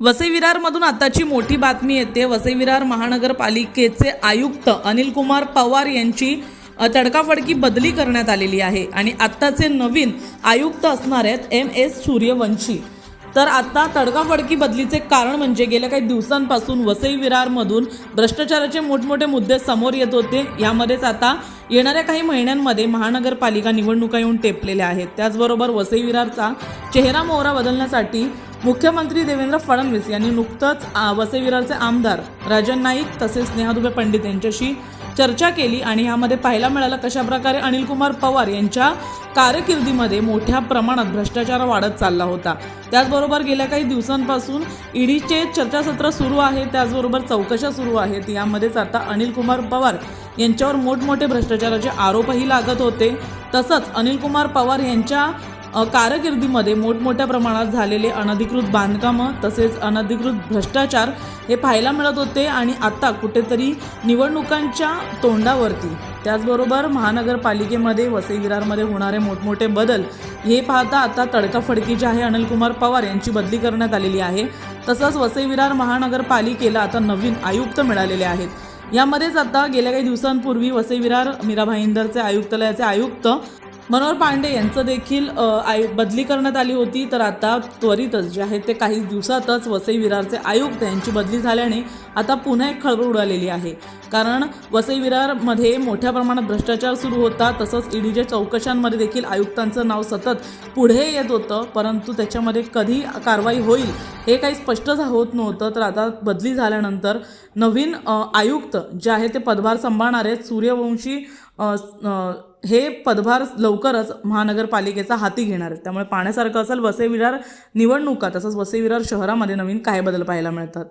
वसई विरारमधून आताची मोठी बातमी येते. वसई विरार महानगरपालिकेचे आयुक्त अनिल कुमार पवार यांची तडकाफडकी बदली करण्यात आलेली आहे. आणि आत्ताचे नवीन आयुक्त असणार आहेत एम एस सूर्यवंशी. तर आता तडकाफडकी बदलीचे कारण म्हणजे गेल्या काही दिवसांपासून वसई विरारमधून भ्रष्टाचाराचे मोठमोठे मुद्दे समोर येत होते. यामध्येच आता येणाऱ्या काही महिन्यांमध्ये महानगरपालिका निवडणुका येऊन टेपलेल्या आहेत. त्याचबरोबर वसई विरारचा चेहरा मोहरा बदलण्यासाठी मुख्यमंत्री देवेंद्र फडणवीस यांनी नुकतंच आ, आमदार राजन नाईक तसेच स्नेहादुबे पंडित यांच्याशी चर्चा केली आणि यामध्ये पाहायला मिळालं कशाप्रकारे अनिलकुमार पवार यांच्या कारकिर्दीमध्ये मोठ्या प्रमाणात भ्रष्टाचार वाढत चालला होता. त्याचबरोबर गेल्या काही दिवसांपासून ईडीचे चर्चासत्र सुरू आहे त्याचबरोबर चौकशा सुरू आहेत. यामध्येच आता अनिलकुमार पवार यांच्यावर मोठमोठे भ्रष्टाचाराचे आरोपही लागत होते. तसंच अनिल कुमार पवार यांच्या कारकिर्दीमध्ये मोठमोठ्या प्रमाणात झालेले अनधिकृत बांधकामं तसेच अनधिकृत भ्रष्टाचार हे पाहायला मिळत होते आणि आता कुठेतरी निवडणुकांच्या तोंडावरती त्याचबरोबर महानगरपालिकेमध्ये वसई विरारमध्ये होणारे मोठमोठे बदल हे पाहता आता तडकाफडकी जे आहे अनिलकुमार पवार यांची बदली करण्यात आलेली आहे. तसंच वसई विरार महानगरपालिकेला आता नवीन आयुक्त मिळालेले आहेत. यामध्येच आता गेल्या काही दिवसांपूर्वी वसई विरार मीरा भाईंदरचे आयुक्तालयाचे आयुक्त मनोहर पांडे यांचं देखील आय बदली करण्यात आली होती तर आता त्वरितच जे आहे ते काही दिवसातच वसई विरारचे आयुक्त यांची बदली झाल्याने आता पुन्हा एक खळबळ उडालेली आहे. कारण वसई विरारमध्ये मोठ्या प्रमाणात भ्रष्टाचार सुरू होता तसंच ईडीच्या चौकशांमध्ये देखील आयुक्तांचं नाव सतत पुढे येत होतं परंतु त्याच्यामध्ये कधी कारवाई होईल हे काही स्पष्ट होत नव्हतं. तर आता बदली झाल्यानंतर नवीन आयुक्त जे आहे ते पदभार सांभाळणारे सूर्यवंशी हे पदभार लवकरच महानगरपालिकेचा हाती घेणार आहेत. त्यामुळे पाण्यासारखं असेल वसई विरार निवडणुका तसंच वसई विरार शहरामध्ये नवीन काय बदल पाहायला मिळतात.